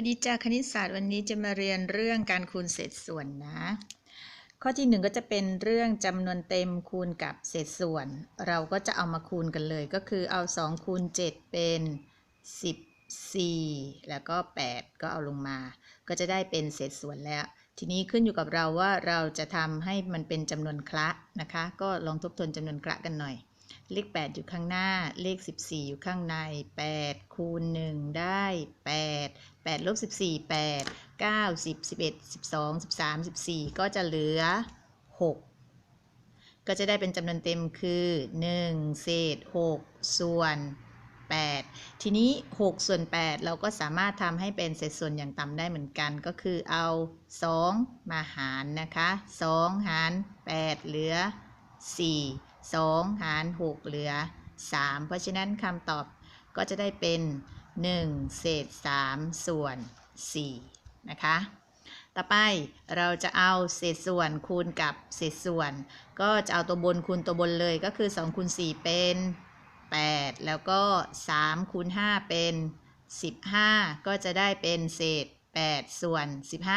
วัสดีจ้าคณิตศาสตร์วันนี้จะมาเรียนเรื่องการคูณเศษส่วนนะ ข้อที่หนึ่งก็จะเป็นเรื่องจำนวนเต็มคูณกับเศษส่วน เราก็จะเอามาคูณกันเลย ก็คือเอา2คูณ7เป็น 14 แล้วก็ 8 ก็เอาลงมา ก็จะได้เป็นเศษส่วนแล้ว ทีนี้ขึ้นอยู่กับเราว่าเราจะทำให้มันเป็นจำนวนคละนะคะ ก็ลองทบทวนจำนวนคละกันหน่อย เลข 8 อยู่ข้างหน้า เลข 14 อยู่ข้างใน 8 คูณ 1 ได้ 8 8ลบ14 8 9 10 11 12 13 14 ก็จะเหลือ 6 ก็จะได้เป็นจำนวนเต็มคือ 1 เศษ 6 ส่วน 8 ทีนี้ 6 ส่วน 8 เราก็สามารถทำให้เป็นเศษส่วนอย่างต่ำได้เหมือนกัน ก็คือเอา 2 มาหารนะคะ 2 หาร 8 เหลือ 4 2 หาร 6 เหลือ 3 เพราะฉะนั้นคำตอบก็จะได้เป็น 1 เศษ 3 ส่วน 4 นะคะ ต่อไปเราจะเอาเศษส่วนคูณกับเศษส่วน ก็จะเอาตัวบนคูณตัวบนเลยก็คือ2คูณ4เป็น 8 แล้วก็3คูณ5เป็น 15 ก็จะได้เป็นเศษ 8 ส่วน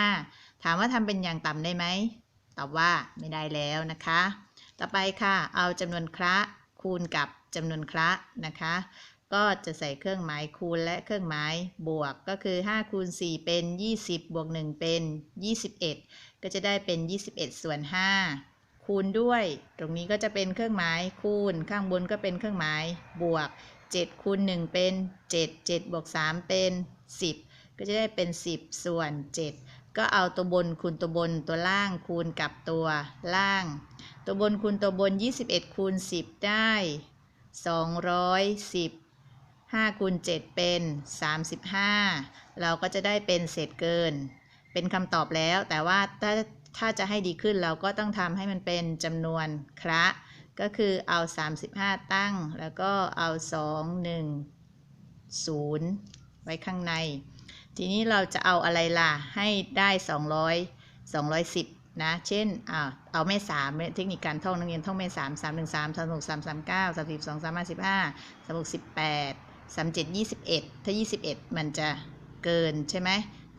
15 ถามว่าทำเป็นอย่างต่ำได้ไหม ตอบว่าไม่ได้แล้วนะคะ ต่อไปค่ะ เอาจำนวนคระคูณกับจำนวนคระนะคะ ก็จะใส่เครื่องหมายคูณและเครื่องหมายบวกก็คือ5คูณ4เป็น 20 บวก 1 เป็น 21 ก็จะได้เป็น 21 ส่วน 5 คูณด้วย ตรงนี้ก็จะเป็นเครื่องหมายคูณ ข้างบนก็เป็นเครื่องหมายบวก 7 คูณ 1 เป็น 7 7 บวก 3 เป็น 10 ก็จะได้เป็น 10 ส่วน 7 ก็เอาตัวบนคูณตัวบนตัวล่างคูณกับตัวล่าง ตัวบนคูณตัวบน 21 คูณ 10 ได้ 210 5คูณ7เป็น 35 เราก็จะได้เป็นเศษเกิน เป็นคำตอบแล้ว แต่ว่าถ้าถ้าจะให้ดีขึ้นเราก็ต้องทำให้มันเป็นจำนวนคระ ก็คือเอา 35 ตั้ง แล้วก็เอา 2 1 0 ไว้ข้างใน ทีนี้เราจะเอาอะไรล่ะ ให้ได้ 200 210 นะ เช่นอ่าเอาแม่สามเทคนิคการท่องนักเรียนท่องแม่สามสามหนึ่งสามสามหกสามสามเก้าสามสิบสองสามห้าสิบห้าสามหกสิบแปดสามเจ็ดยี่สิบเอ็ดถ้ายี่สิบเอ็ดมันจะเกินใช่ไหม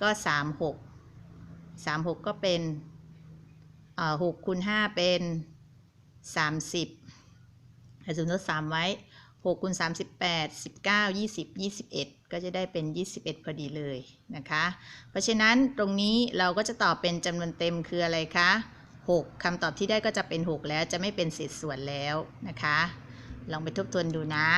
ก็สามหกสามหกก็เป็นอ่าหกคูณห้าเป็นสามสิบให้ศูนย์สามไว้ หกคูณสามสิบแปดสิบเก้ายี่สิบยี่สิบเอ็ดก็จะได้เป็นยี่สิบเอ็ดพอดีเลยนะคะ เพราะฉะนั้นตรงนี้เราก็จะตอบเป็นจำนวนเต็มคืออะไรคะ 6คำตอบที่ได้ก็จะเป็น 6 แล้วจะไม่เป็นเศษส่วนแล้วนะคะ ลองไปทบทวนดูนะ